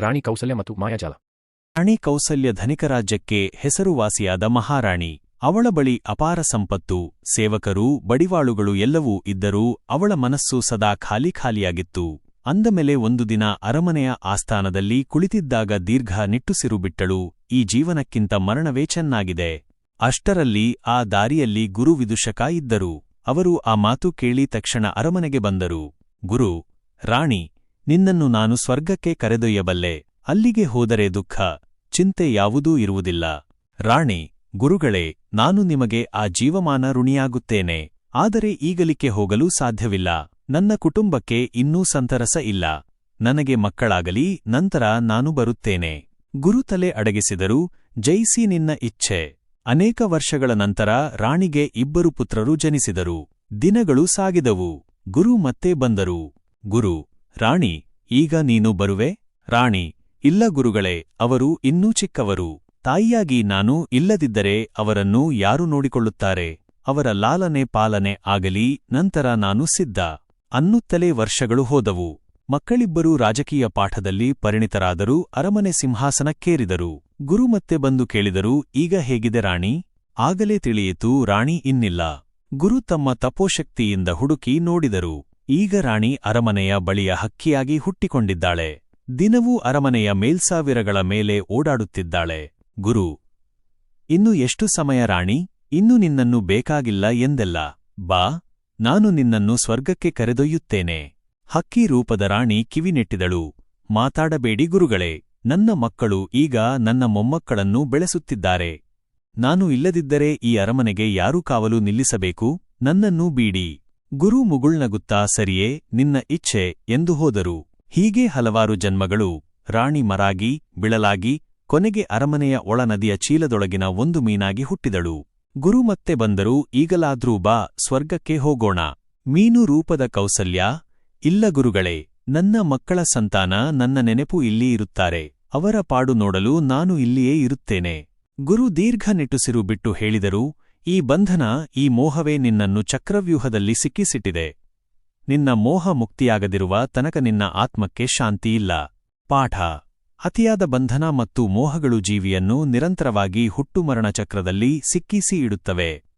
ರಾಣಿ ಕೌಸಲ್ಯ ಮತ್ತು ಮಾಯಾಜಾಲ. ರಾಣಿ ಕೌಸಲ್ಯ ಧನಿಕ ರಾಜ್ಯಕ್ಕೆ ಹೆಸರುವಾಸಿಯಾದ ಮಹಾರಾಣಿ. ಅವಳ ಬಳಿ ಅಪಾರ ಸಂಪತ್ತು, ಸೇವಕರು, ಬಡಿವಾಳುಗಳು ಎಲ್ಲವೂ ಇದ್ದರೂ ಅವಳ ಮನಸ್ಸು ಸದಾ ಖಾಲಿ ಖಾಲಿಯಾಗಿತ್ತು. ಅಂದಮೇಲೆ ಒಂದು ದಿನ ಅರಮನೆಯ ಆಸ್ಥಾನದಲ್ಲಿ ಕುಳಿತಿದ್ದಾಗ ದೀರ್ಘ ನಿಟ್ಟುಸಿರು ಬಿಟ್ಟಳು. ಈ ಜೀವನಕ್ಕಿಂತ ಮರಣವೇ ಚೆನ್ನಾಗಿದೆ. ಅಷ್ಟರಲ್ಲಿ ಆ ದಾರಿಯಲ್ಲಿ ಗುರು ವಿದುಷಕ ಇದ್ದರು. ಅವರು ಆ ಮಾತು ಕೇಳಿ ತಕ್ಷಣ ಅರಮನೆಗೆ ಬಂದರು. ಗುರು, ರಾಣಿ ನಿನ್ನನ್ನು ನಾನು ಸ್ವರ್ಗಕ್ಕೆ ಕರೆದೊಯ್ಯಬಲ್ಲೆ. ಅಲ್ಲಿಗೆ ಹೋದರೆ ದುಃಖ, ಚಿಂತೆ ಯಾವುದೂ ಇರುವುದಿಲ್ಲ. ರಾಣಿ, ಗುರುಗಳೇ, ನಾನು ನಿಮಗೆ ಆ ಜೀವಮಾನ ಋಣಿಯಾಗುತ್ತೇನೆ. ಆದರೆ ಈಗಲಿಕ್ಕೆ ಹೋಗಲು ಸಾಧ್ಯವಿಲ್ಲ. ನನ್ನ ಕುಟುಂಬಕ್ಕೆ ಇನ್ನೂ ಸಂತರಸ ಇಲ್ಲ. ನನಗೆ ಮಕ್ಕಳಾಗಲಿ, ನಂತರ ನಾನು ಬರುತ್ತೇನೆ. ಗುರುತಲೆ ಅಡಗಿಸಿದರು ಜೈಸಿ ನಿನ್ನ ಇಚ್ಛೆ. ಅನೇಕ ವರ್ಷಗಳ ನಂತರ ರಾಣಿಗೆ ಇಬ್ಬರು ಪುತ್ರರು ಜನಿಸಿದರು. ದಿನಗಳು ಸಾಗಿದವು. ಗುರು ಮತ್ತೆ ಬಂದರು. ಗುರು ರಾಣಿ, ಈಗ ನೀನು ಬರುವೆ? ರಾಣಿ, ಇಲ್ಲ ಗುರುಗಳೇ, ಅವರು ಇನ್ನೂ ಚಿಕ್ಕವರು. ತಾಯಿಯಾಗಿ ನಾನು ಇಲ್ಲದಿದ್ದರೆ ಅವರನ್ನು ಯಾರು ನೋಡಿಕೊಳ್ಳುತ್ತಾರೆ? ಅವರ ಲಾಲನೆ ಪಾಲನೆ ಆಗಲಿ, ನಂತರ ನಾನು ಸಿದ್ಧ. ಅನ್ನುತ್ತಲೇ ವರ್ಷಗಳು ಹೋದವು. ಮಕ್ಕಳಿಬ್ಬರೂ ರಾಜಕೀಯ ಪಾಠದಲ್ಲಿ ಪರಿಣಿತರಾದರೂ ಅರಮನೆ ಸಿಂಹಾಸನಕ್ಕೇರಿದರು. ಗುರು ಮತ್ತೆ ಬಂದು ಕೇಳಿದರು, ಈಗ ಹೇಗಿದೆ ರಾಣಿ? ಆಗಲೇ ತಿಳಿಯಿತು, ರಾಣಿ ಇನ್ನಿಲ್ಲ. ಗುರು ತಮ್ಮ ತಪೋಶಕ್ತಿಯಿಂದ ಹುಡುಕಿ ನೋಡಿದರು. ಈಗ ರಾಣಿ ಅರಮನೆಯ ಬಳಿಯ ಹಕ್ಕಿಯಾಗಿ ಹುಟ್ಟಿಕೊಂಡಿದ್ದಾಳೆ. ದಿನವೂ ಅರಮನೆಯ ಮೇಲ್ಸಾವಿರಗಳ ಮೇಲೆ ಓಡಾಡುತ್ತಿದ್ದಾಳೆ. ಗುರು, ಇನ್ನು ಎಷ್ಟು ಸಮಯ ರಾಣಿ? ಇನ್ನು ನಿನ್ನನ್ನು ಬೇಕಾಗಿಲ್ಲ ಎಂದೆಲ್ಲ? ಬಾ, ನಾನು ನಿನ್ನನ್ನು ಸ್ವರ್ಗಕ್ಕೆ ಕರೆದೊಯ್ಯುತ್ತೇನೆ. ಹಕ್ಕಿ ರೂಪದ ರಾಣಿ ಕಿವಿನೆಟ್ಟಿದಳು. ಮಾತಾಡಬೇಡಿ ಗುರುಗಳೇ, ನನ್ನ ಮಕ್ಕಳು ಈಗ ನನ್ನ ಮೊಮ್ಮಕ್ಕಳನ್ನು ಬೆಳೆಸುತ್ತಿದ್ದಾರೆ. ನಾನು ಇಲ್ಲದಿದ್ದರೆ ಈ ಅರಮನೆಗೆ ಯಾರು ಕಾವಲು ನಿಲ್ಲಿಸಬೇಕು? ನನ್ನನ್ನೂ ಬೀಡಿ. ಗುರು ಮುಗುಳ್ನಗುತ್ತಾ ಸರಿಯೇ, ನಿನ್ನ ಇಚ್ಛೆ ಎಂದು ಹೋದರು. ಹೀಗೆ ಹಲವಾರು ಜನ್ಮಗಳು, ರಾಣಿ ಮರಾಗಿ, ಬಿಳಲಾಗಿ, ಕೊನೆಗೆ ಅರಮನೆಯ ಒಳನದಿಯ ಚೀಲದೊಳಗಿನ ಒಂದು ಮೀನಾಗಿ ಹುಟ್ಟಿದಳು. ಗುರು ಮತ್ತೆ ಬಂದರು, ಈಗಲಾದ್ರೂ ಬಾ, ಸ್ವರ್ಗಕ್ಕೆ ಹೋಗೋಣ. ಮೀನು ರೂಪದ ಕೌಸಲ್ಯ, ಇಲ್ಲ ಗುರುಗಳೇ, ನನ್ನ ಮಕ್ಕಳ ಸಂತಾನ ನನ್ನ ನೆನೆಪು ಇಲ್ಲಿ ಇರುತ್ತಾರೆ. ಅವರ ಪಾಡು ನೋಡಲು ನಾನು ಇಲ್ಲಿಯೇ ಇರುತ್ತೇನೆ. ಗುರು ದೀರ್ಘ ನಿಟ್ಟುಸಿರು ಬಿಟ್ಟು ಹೇಳಿದರು ಈ ಬಂಧನ ಈ ಮೋಹವೇ ನಿನ್ನನ್ನು ಚಕ್ರವ್ಯೂಹದಲ್ಲಿ ಸಿಕ್ಕಿಸಿಟ್ಟಿದೆ. ನಿನ್ನ ಮೋಹ ಮುಕ್ತಿಯಾಗದಿರುವ ತನಕ ನಿನ್ನ ಆತ್ಮಕ್ಕೆ ಶಾಂತಿಯಿಲ್ಲ ಪಾಠ. ಅತಿಯಾದ ಬಂಧನ ಮತ್ತು ಮೋಹಗಳು ಜೀವಿಯನ್ನು ನಿರಂತರವಾಗಿ ಹುಟ್ಟುಮರಣ ಚಕ್ರದಲ್ಲಿ ಸಿಕ್ಕಿಸಿ ಇಡುತ್ತವೆ.